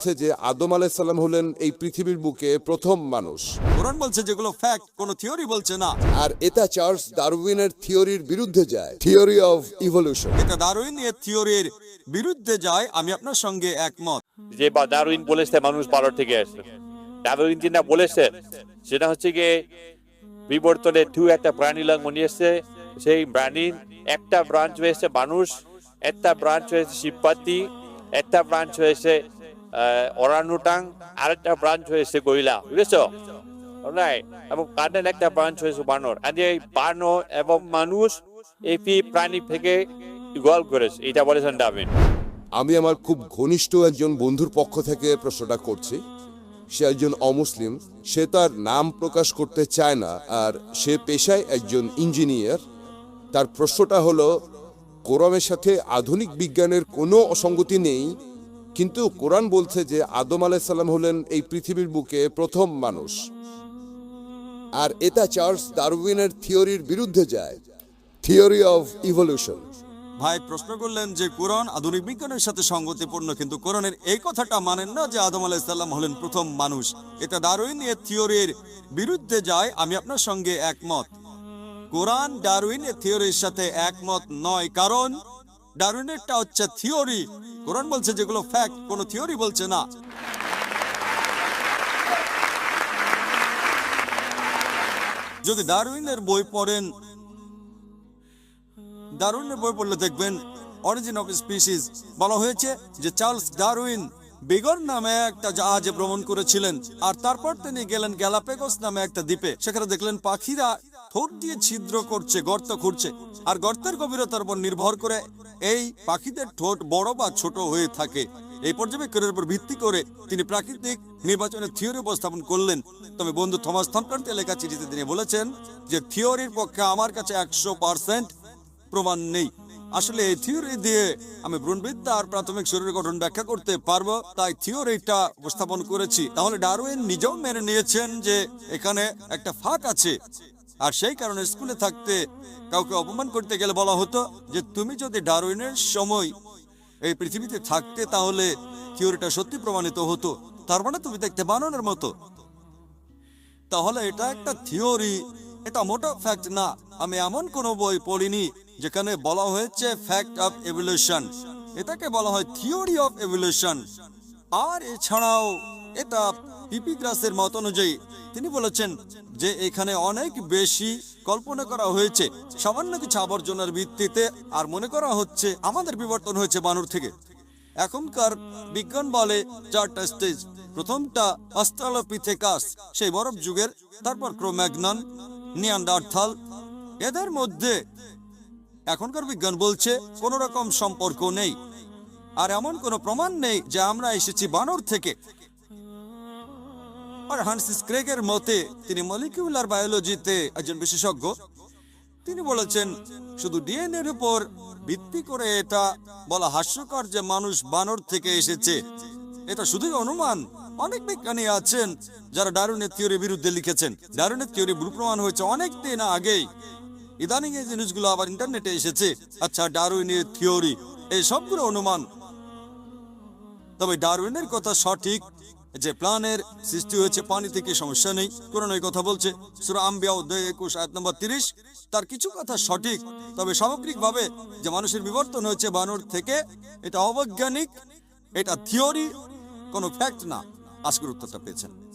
বলছে যে আদম আলাইসাল্লাম হলেন এই পৃথিবীর বুকে প্রথম মানুষ। কোরআন বলছে যেগুলো ফ্যাক্ট কোনো থিওরি বলছে না। আর এটা চার্লস ডারউইনের থিওরির বিরুদ্ধে যায় থিওরি অফ ইভলিউশন এটা দারুইন এর থিওরির বিরুদ্ধে যায় আমি আপনার সঙ্গে একমত। যে বা ডারউইন বলেছে মানুষ বারো থেকে আসছে ডারউইন যেটা বলেছে সেটা হচ্ছে গিয়ে বিবর্তনে টু একটা প্রাণী লাগ মনে এসছে। সেই প্রাণীর একটা ব্রাঞ্চ হয়েছে মানুষ একটা ব্রাঞ্চ হয়েছে শিবপাতি একটা ব্রাঞ্চ হয়েছে অরানুটাং আরেকটা ব্রাঞ্চ হয়েছে গইলা, বুঝেছ. এবং কার্ডেন একটা ব্রাঞ্চ হয়েছে বানর। আর এই বানর এবং মানুষ এই প্রাণী থেকে ইগল করেছে। এটা বলেছেন ডারউইন আমি আমার খুব ঘনিষ্ঠ একজন বন্ধুর পক্ষ থেকে প্রশ্নটা করছি। সে একজন অমুসলিম, সে তার নাম প্রকাশ করতে চায় না, আর সে পেশায় একজন ইঞ্জিনিয়ার। তার প্রশ্নটা হলো, কোরআনের সাথে আধুনিক বিজ্ঞানের কোনো অসঙ্গতি নেই কিন্তু কোরআন বলছে যে আদম আলাইসাল্লাম হলেন এই পৃথিবীর বুকে প্রথম মানুষ। আর এটা চার্লস ডারউইনের থিওরির বিরুদ্ধে যায়। Theory of evolution. ভাই, প্রশ্ন করলেন যে কোরআন আধুনিক বিজ্ঞানের সাথে সঙ্গতিপূর্ণ, কিন্তু কোরআনের এই কথাটা মানেন না যে আদম আলাইসাল্লাম হলেন প্রথম মানুষ। এটা ডারউইন এর থিওরির বিরুদ্ধে যায়, আমি আপনার সঙ্গে একমত। কোরআন ডারউইন এর থিওরির সাথে একমত নয়, কারণ ডারউইনেরটা হচ্ছে থিওরি। কোরআন বলছে যেগুলো ফ্যাক্ট কোনো থিওরি বলছে না। যদি ডারউইনের বই পড়েন ডারউইনের বই পড়লে দেখবেন অরিজিন অফ স্পিসিস বলা হয়েছে যে চার্লস ডারউইন বিগর নামে একটা জাহাজে ভ্রমণ করেছিলেন। আর তারপর তিনি গেলেন গ্যালাপেগোস নামে একটা দ্বীপে। সেখানে দেখলেন পাখিরা ঠোঁট দিয়ে ছিদ্র করছে, গর্ত খুঁড়ছে। আর গর্তের গভীরতার উপর নির্ভর করে এই পাখিদের ঠোঁট বড় বা ছোট হয়ে থাকে। এই পর্যবেক্ষণের উপর ভিত্তি করে তিনি প্রাকৃতিক নির্বাচনের থিওরি উপস্থাপন করলেন। তবে বন্ধু থমাস থমটনকে লেখা চিঠিতে তিনি বলেছেন যে, থিওরির পক্ষে আমার কাছে একশো পার্সেন্ট প্রমাণ নেই। আসলে এই থিওরি দিয়ে আমি ভ্রূণবিদ্যা আর প্রাথমিক শরীর গঠন ব্যাখ্যা করতে পারব, তাই থিওরিটা উপস্থাপন করেছি। তাহলে ডারউইন নিজেও মেনে নিয়েছেন যে, এখানে একটা ফাঁক আছে। আর সেই কারণে স্কুলে থাকতে কাউকে অপমান করতে গেলে বলা হতো যে তুমি যদি ডারউইনের সময় এই পৃথিবীতে থাকতে, তাহলে থিওরিটা সত্যি প্রমাণিত হতো। তার মানে তুমি দেখতে বানানোর মতো। তাহলে এটা একটা থিওরি। এটা মোটা ফ্যাক্ট না। আমি এমন কোনো বই পড়িনি যেখানে বলা হয়েছে ফ্যাক্ট অফ এভলিউশন। এটাকে বলা হয় থিওরি অফ এভলিউশন। আর এছাড়াও এটা পিপি গ্রাসের মত অনুযায়ী। তিনি বলেছেন যে এখানে অনেক বেশি কল্পনা করা হয়েছে। সামান্য কিছু আবর্জনার ভিত্তিতে আর মনে করা হচ্ছে আমাদের বিবর্তন হয়েছে বানর থেকে। এখনকার বিজ্ঞান বলে চারটা স্টেজ। প্রথমটা অস্ট্রালোপিথেকাস, সেই বরফ যুগের, তারপর ক্রোম্যাগনন, নিয়ান্ডারথাল। এদের মধ্যে এখনকার বিজ্ঞান বলছে কোনো রকম সম্পর্ক নেই। আর এমন কোনো প্রমাণ নেই যে আমরা এসেছি বানর থেকে। আর হান্সিস মতে তিনি মলিকিউলার বায়োলজিতে একজন বিশেষজ্ঞ। তিনি বলেছেন, শুধু উপর ভিত্তি করে এটা বলা হাস্যকর যে মানুষ বানর থেকে এসেছে। এটা শুধুই অনুমান। অনেক বিজ্ঞানী আছেন যারা ডারুনের থিওরির বিরুদ্ধে লিখেছেন। ডারুনের থিওরি হয়েছে অনেক দিন আগেই। ইদানিং এই জিনিসগুলো আবার ইন্টারনেটে এসেছে। আচ্ছা ডারউইনের থিওরি এই সবগুলো অনুমান। তবে ডারউইনের কথা সঠিক যে প্লানের সৃষ্টি হয়েছে, পানি থেকে সমস্যা নেই। কোরআন ওই কথা বলছে, সুরা আম্বিয়া অধ্যায় একুশ, আয়াত নম্বর তিরিশ। তার কিছু কথা সঠিক, তবে সামগ্রিকভাবে যে মানুষের বিবর্তন হয়েছে বানর থেকে, এটা অবৈজ্ঞানিক, এটা থিওরি, কোনো ফ্যাক্ট না। আজকের উত্তরটা পেয়েছেন।